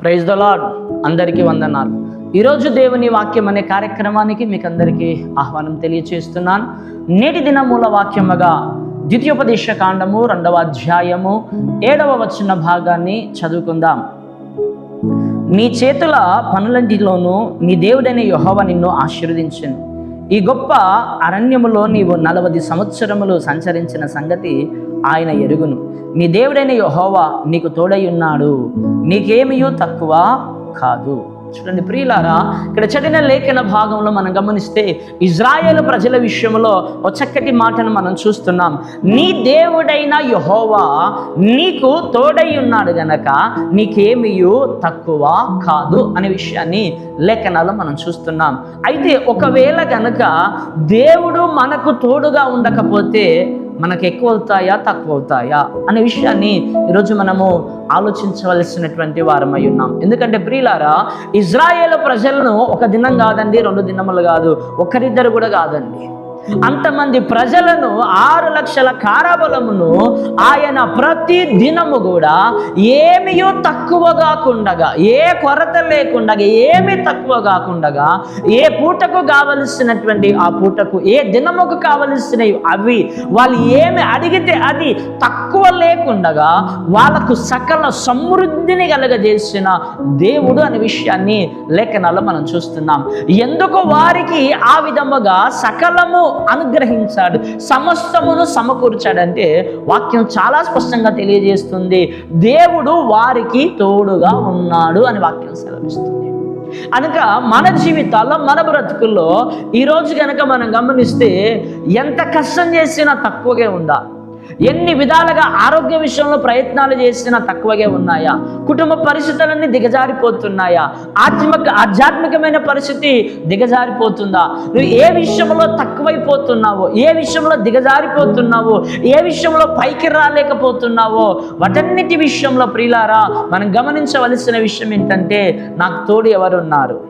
Praise the lord అందరికీ వందనాలు. ఈరోజు దేవుని వాక్యం అనే కార్యక్రమానికి మీకు అందరికీ ఆహ్వానం తెలియచేస్తున్నాను. నేటి దినమూల వాక్యముగా ద్వితీయోపదేశ కాండము రెండవ అధ్యాయము ఏడవ వచ్చిన భాగాన్ని చదువుకుందాం. నీ చేతుల పనులంటిలోనూ నీ దేవుడైన యెహోవా నిన్ను ఆశీర్వదించను. ఈ గొప్ప అరణ్యములో నీవు నలవది సంవత్సరములు సంచరించిన సంగతి ఆయన ఎరుగును. నీ దేవుడైన యహోవా నీకు తోడై ఉన్నాడు. నీకేమియూ తక్కువ కాదు. చూడండి ప్రియులారా ఇక్కడ చదివిన లేఖన భాగంలో మనం గమనిస్తే ఇజ్రాయేల్ ప్రజల విషయంలో ఒక చక్కటి మాటను మనం చూస్తున్నాం. నీ దేవుడైన యహోవా నీకు తోడై ఉన్నాడు గనక నీకేమియు తక్కువ కాదు అనే విషయాన్ని లేఖనాలు మనం చూస్తున్నాం. అయితే ఒకవేళ గనక దేవుడు మనకు తోడుగా ఉండకపోతే మనకు ఎక్కువ అవుతాయా తక్కువ అవుతాయా అనే విషయాన్ని ఈరోజు మనము ఆలోచించవలసినటువంటి వారమై ఉన్నాం. ఎందుకంటే ప్రియులారా ఇజ్రాయేల్ ప్రజలను ఒక దినం కాదండి రెండు దినములు కాదు ఒకరిద్దరు కూడా కాదండి. అంతమంది ప్రజలను ఆరు లక్షల కారాబలమును ఆయన ప్రతి దినము కూడా ఏమియో తక్కువ కాకుండగా ఏ కొరత లేకుండా ఏమి తక్కువ కాకుండగా ఏ పూటకు కావలసినటువంటి ఆ పూటకు ఏ దినముకు కావలసినవి అవి వాళ్ళు ఏమి అడిగితే అది తక్కువ లేకుండగా వాళ్ళకు సకల సమృద్ధిని కలగజేసిన దేవుడు అనే విషయాన్ని లేఖనాల్లో మనం చూస్తున్నాం. ఎందుకు వారికి ఆ విధముగా సకలము అనుగ్రహించాడు. సమస్తమును సమకూర్చాడంటే వాక్యం చాలా స్పష్టంగా తెలియజేస్తుంది. దేవుడు వారికి తోడుగా ఉన్నాడు అని వాక్యం సెలవిస్తుంది. అనక మన జీవితాల్లో మన బ్రతుకుల్లో ఈరోజు కనుక మనం గమనిస్తే ఎంత కష్టం చేసినా తక్కువగా ఉందా ఎన్ని విధాలుగా ఆరోగ్య విషయంలో ప్రయత్నాలు చేసినా తక్కువగా ఉన్నాయా? కుటుంబ పరిస్థితులన్నీ దిగజారిపోతున్నాయా? ఆత్మిక ఆధ్యాత్మికమైన పరిస్థితి దిగజారిపోతుందా? నువ్వు ఏ విషయంలో తక్కువైపోతున్నావో ఏ విషయంలో దిగజారిపోతున్నావో ఏ విషయంలో పైకి రాలేకపోతున్నావో వాటన్నిటి విషయంలో ప్రియులారా మనం గమనించవలసిన విషయం ఏంటంటే నాకు తోడు ఎవరున్నారు?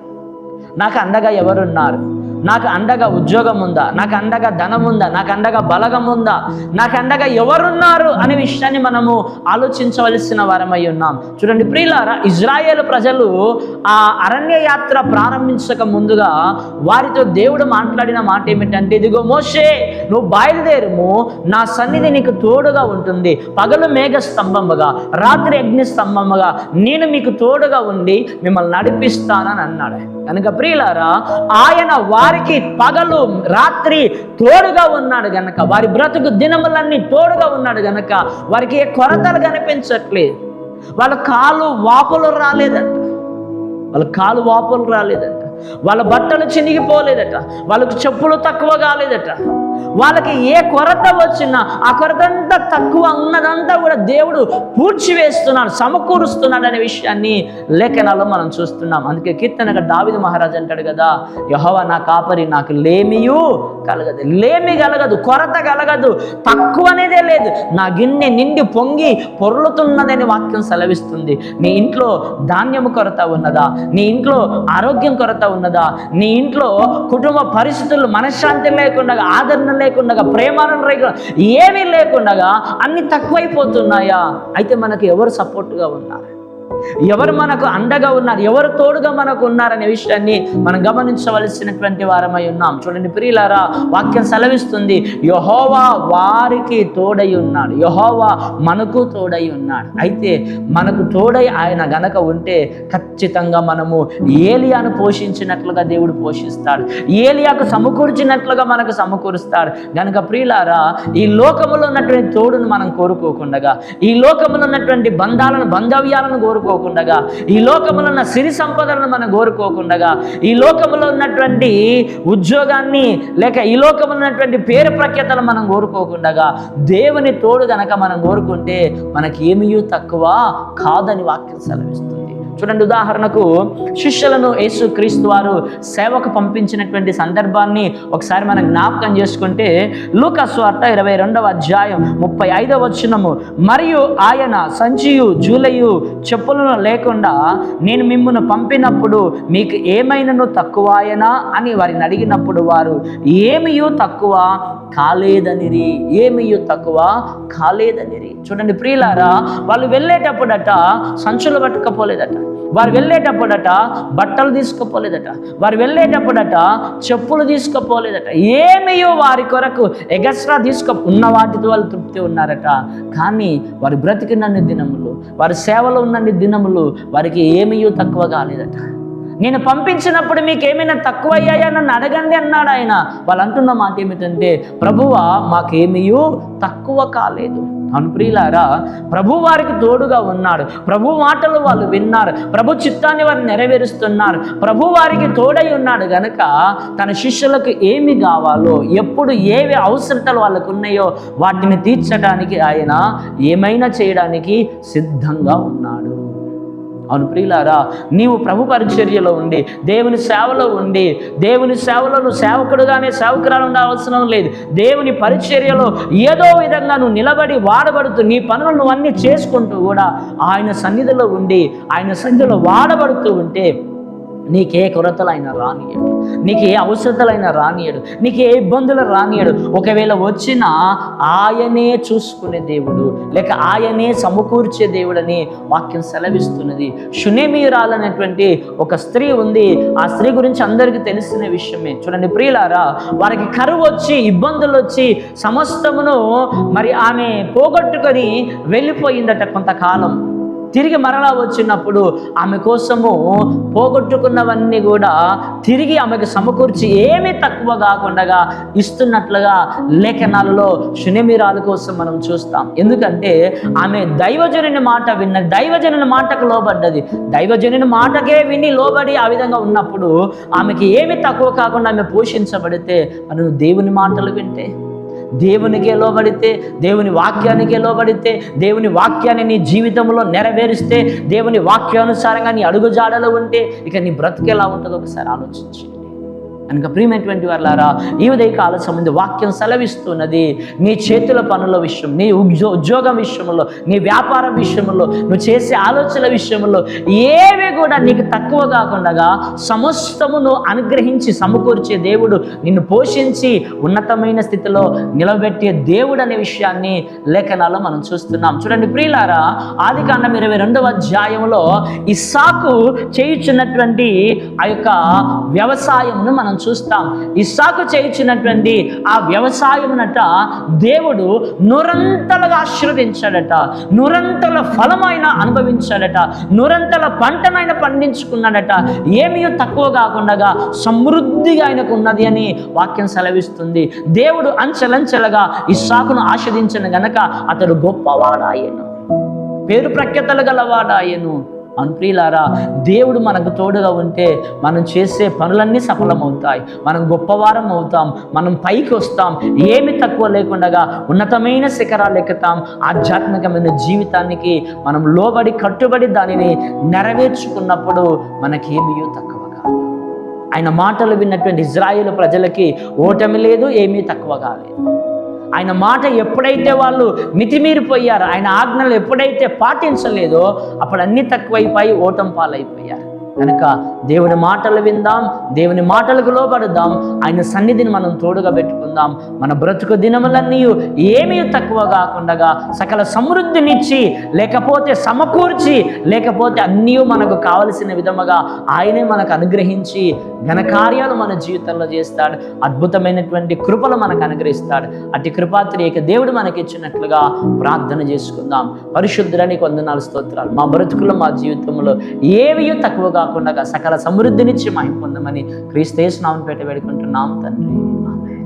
నాకు అండగా ఎవరున్నారు? నాకు అండగా ఉద్యోగం ఉందా? నాకు అండగా ధనం ఉందా? నాకు అండగా బలగం ఉందా? నాకు అండగా ఎవరున్నారు అనే విషయాన్ని మనము ఆలోచించవలసిన వారమై ఉన్నాం. చూడండి ప్రియులారా ఇజ్రాయేల్ ప్రజలు ఆ అరణ్య యాత్ర ప్రారంభించక ముందుగా వారితో దేవుడు మాట్లాడిన మాట ఏమిటంటే ఇదిగో మోషే నువ్వు బయలుదేరుము. నా సన్నిధి నీకు తోడుగా ఉంటుంది. పగలు మేఘ స్తంభముగా రాత్రి అగ్ని స్తంభముగా నేను మీకు తోడుగా ఉండి మిమ్మల్ని నడిపిస్తానని అన్నాడు. కనుక ప్రియులారా ఆయన వారికి పగలు రాత్రి తోడుగా ఉన్నాడు గనక. వారి బ్రతుకు దినములన్నీ తోడుగా ఉన్నాడు గనక. వారికి ఏ కొరతలు కనిపించట్లేదు. వాళ్ళ కాలు వాపులు రాలేదంట. వాళ్ళ కాలు వాపులు రాలేదంట. వాళ్ళ బట్టలు చినిగిపోలేదట వాళ్ళకి చెప్పులు తక్కువ కాలేదట. వాళ్ళకి ఏ కొరత వచ్చినా ఆ కొరత అంతా తక్కువ ఉన్నదంతా కూడా దేవుడు పూడ్చివేస్తున్నాడు సమకూరుస్తున్నాడు అనే విషయాన్ని లేఖనాల్లో మనం చూస్తున్నాం. అందుకే కీర్తనగా దావిద మహారాజ్ అంటాడు కదా యహోవా నా కాపరి నాకు లేమియు కలగదు. లేమి కలగదు కొరత కలగదు తక్కువ అనేదే లేదు. నా గిన్నె నిండి పొంగి పొర్లుతున్నదని వాక్యం సెలవిస్తుంది. నీ ఇంట్లో ధాన్యము కొరత ఉన్నదా? నీ ఇంట్లో ఆరోగ్యం కొరత ఉన్నదా? నీ ఇంట్లో కుటుంబ పరిస్థితులు మనశ్శాంతి లేకుండా ఆదరణ లేకుండా ప్రేమానం లేకుండా ఏమీ లేకుండా అన్ని తక్కువైపోతున్నాయా? అయితే మనకు ఎవరు సపోర్ట్గా ఉన్నారు? ఎవరు మనకు అండగా ఉన్నారు? ఎవరు తోడుగా మనకు ఉన్నారనే విషయాన్ని మనం గమనించవలసినటువంటి వారమై ఉన్నాం. చూడండి ప్రియులారా వాక్యం సెలవిస్తుంది. యహోవా వారికి తోడై ఉన్నాడు. యహోవా మనకు తోడై ఉన్నాడు. అయితే మనకు తోడై ఆయన గనక ఉంటే ఖచ్చితంగా మనము ఏలియాను పోషించినట్లుగా దేవుడు పోషిస్తాడు. ఏలియాకు సమకూర్చినట్లుగా మనకు సమకూరుస్తాడు. గనక ప్రియులారా ఈ లోకములో ఉన్నటువంటి తోడును మనం కోరుకోకుండగా ఈ లోకములో ఉన్నటువంటి బంధాలను బంధవ్యాలను కోరుకోకుండగా ఈ లోకములో ఉన్న సిరి సంపదలను మనం కోరుకోకుండగా ఈ లోకములో ఉన్నటువంటి ఉద్యోగాన్ని లేక ఈ లోకములో ఉన్నటువంటి పేరు ప్రఖ్యాతలు మనం కోరుకోకుండగా దేవుని తోడు గనక మనం కోరుకుంటే మనకి ఏమీ తక్కువ కాదని వాక్యం సెలవిస్తుంది. చూడండి ఉదాహరణకు శిష్యులను యేసు క్రీస్తు వారు సేవకు పంపించినటువంటి సందర్భాన్ని ఒకసారి మనం జ్ఞాపకం చేసుకుంటే లూకస్వార్త ఇరవై రెండవ అధ్యాయం ముప్పై ఐదవ వచనము. మరియు ఆయన సంచియు జూలయు చెప్పులను లేకుండా నేను మిమ్మల్ని పంపినప్పుడు మీకు ఏమైనాను తక్కువాయనా? అని వారిని అడిగినప్పుడు వారు ఏమియు తక్కువ? కాలేదనిరి. ఏమియు తక్కువ? కాలేదనిరి. చూడండి ప్రియులారా వాళ్ళు వెళ్ళేటప్పుడట సంచులు పట్టుకపోలేదట. వారు వెళ్ళేటప్పుడట బట్టలు తీసుకుపోలేదట. వారు వెళ్ళేటప్పుడట చెప్పులు తీసుకుపోలేదట. ఏమయో వారి కొరకు ఎగస్ట్రా తీసుకు ఉన్న వాటితో వాళ్ళు తృప్తి ఉన్నారట. కానీ వారు బ్రతికినన్ని దినములు వారి సేవలో ఉన్నన్ని దినములు వారికి ఏమయో తక్కువ కాలేదట. నేను పంపించినప్పుడు మీకు ఏమైనా తక్కువ అయ్యాయా నన్ను అడగండి అన్నాడు ఆయన. వాళ్ళు అంటున్న మాట ఏమిటంటే ప్రభువా మాకేమీయూ తక్కువ కాలేదు. అనుప్రియులారా ప్రభు వారికి తోడుగా ఉన్నాడు. ప్రభు మాటలు వాళ్ళు విన్నారు. ప్రభు చిత్తాన్ని వారు నెరవేరుస్తున్నారు. ప్రభు వారికి తోడై ఉన్నాడు గనక తన శిష్యులకు ఏమి కావాలో ఎప్పుడు ఏవి అవసరతలు వాళ్ళకు ఉన్నాయో వాటిని తీర్చడానికి ఆయన ఏమైనా చేయడానికి సిద్ధంగా ఉన్నాడు. అవును ప్రియులారా నీవు ప్రభు పరిచర్యలో ఉండి దేవుని సేవలో ఉండి దేవుని సేవలో నువ్వు సేవకుడుగానే సేవకురాలు ఉండాల్సిన లేదు. దేవుని పరిచర్యలో ఏదో విధంగా నువ్వు నిలబడి వాడబడుతూ నీ పనులు నువ్వు అన్నీ చేసుకుంటూ కూడా ఆయన సన్నిధిలో ఉండి ఆయన సన్నిధిలో వాడబడుతూ ఉంటే నీకే కొరతలైన రానియడు నీకు ఏ అవసరతలైనా రానియడు నీకు ఏ ఇబ్బందులు రానియడు ఒకవేళ వచ్చినా ఆయనే చూసుకునే దేవుడు. లేక ఆయనే సమకూర్చే దేవుడని వాక్యం సెలవిస్తున్నది. షునేమీరాలనేటువంటి ఒక స్త్రీ ఉంది. ఆ స్త్రీ గురించి అందరికీ తెలిసిన విషయమే. చూడండి ప్రియులారా వారికి కరువు వచ్చి ఇబ్బందులు వచ్చి సమస్తమును మరి ఆమె పోగొట్టుకొని వెళ్ళిపోయిందట కొంతకాలం. తిరిగి మరలా వచ్చినప్పుడు ఆమె కోసము పోగొట్టుకున్నవన్నీ కూడా తిరిగి ఆమెకు సమకూర్చి ఏమీ తక్కువ కాకుండా ఇస్తున్నట్లుగా లేఖనాలలో శునిమిరాల కోసం మనం చూస్తాం. ఎందుకంటే ఆమె దైవజనుని మాట విన్న దైవజనుని మాటకు లోబడ్డది. దైవజనుని మాటకే విని లోబడి ఆ విధంగా ఉన్నప్పుడు ఆమెకి ఏమి తక్కువ కాకుండా ఆమె పోషించబడితే మనం దేవుని మాటలు వింటే దేవునికే లోబడితే దేవుని వాక్యానికే లోబడితే దేవుని వాక్యాన్ని నీ జీవితంలో నెరవేరిస్తే దేవుని వాక్యానుసారంగా నీ అడుగుజాడలో ఉంటే ఇక నీ బ్రతికేలా ఉంటుందో ఒకసారి ఆలోచించి. కనుక ప్రియమైనటువంటి వాళ్ళారా ఈ ఉదయ కాల సంబంధి వాక్యం సెలవిస్తున్నది నీ చేతుల పనుల విషయం నీ ఉద్యో ఉద్యోగం విషయంలో నీ వ్యాపారం విషయంలో నువ్వు చేసే ఆలోచనల విషయంలో ఏవి కూడా నీకు తక్కువ కాకుండా సమస్తము నువ్వు అనుగ్రహించి సమకూర్చే దేవుడు నిన్ను పోషించి ఉన్నతమైన స్థితిలో నిలబెట్టే దేవుడు అనే విషయాన్ని లేఖనాల్లో మనం చూస్తున్నాం. చూడండి ప్రియులారా ఆది కాండం ఇరవై రెండవ అధ్యాయంలో ఇస్సాకు చేయుచున్నటువంటి ఆ యొక్క వ్యవసాయంను మనం చూస్తాం. ఇస్సాకు చేయించినటువంటి ఆ వ్యవసాయమునట దేవుడు నురంతలుగా ఆశీర్వదించాడట. నురంతల ఫలమైన అనుభవించాడట. నురంతల పంటనైన పండించుకున్నాడట. ఏమీ తక్కువ కాకుండా సమృద్ధిగా ఆయనకు ఉన్నది అని వాక్యం సెలవిస్తుంది. దేవుడు అంచెలంచెలుగా ఇస్సాకును ఆస్వాదించిన గనక అతడు గొప్పవాడాయను. పేరు ప్రఖ్యాతలు గలవాడాయను. అనుప్రియులారా దేవుడు మనకు తోడుగా ఉంటే మనం చేసే పనులన్నీ సఫలమవుతాయి. మనం గొప్పవారం అవుతాం మనం పైకి వస్తాం ఏమి తక్కువ లేకుండా ఉన్నతమైన శిఖరాలు ఎక్కుతాం. ఆధ్యాత్మికమైన జీవితానికి మనం లోబడి కట్టుబడి దానిని నెరవేర్చుకున్నప్పుడు మనకేమీ తక్కువ కాదు. ఆయన మాటలు విన్నటువంటి ఇజ్రాయిల్ ప్రజలకి ఓటమి లేదు ఏమీ తక్కువ కాలేదు. ఆయన మాట ఎప్పుడైతే వాళ్ళు మితిమీరిపోయారు ఆయన ఆజ్ఞలు ఎప్పుడైతే పాటించలేదో అప్పుడు అన్నీ తక్కువైపోయి ఓటం పాలైపోయారు. కనుక దేవుని మాటలు విందాం దేవుని మాటలకు లోబడదాం. ఆయన సన్నిధిని మనం తోడుగా పెట్టుకుందాం. మన బ్రతుకు దినములన్నీ ఏమీ తక్కువ కాకుండా సకల సమృద్ధినిచ్చి లేకపోతే సమకూర్చి లేకపోతే అన్నీ మనకు కావలసిన విధముగా ఆయనే మనకు అనుగ్రహించి ఘనకార్యాలు మన జీవితంలో చేస్తాడు. అద్భుతమైనటువంటి కృపలు మనకు అనుగ్రహిస్తాడు. అట్టి కృపాత్రియక దేవుడు మనకి ఇచ్చినట్లుగా ప్రార్థన చేసుకుందాం. పరిశుద్ధులని కొందనాలు స్తోత్రాలు. మా బ్రతుకులో మా జీవితంలో ఏవి తక్కువగా కాకుండా సకల సమృద్ధినిచ్చి మా పొందమని క్రీస్తేసు నామం పెట్టి వేడుకుంటున్నాం తండ్రి. ఆమె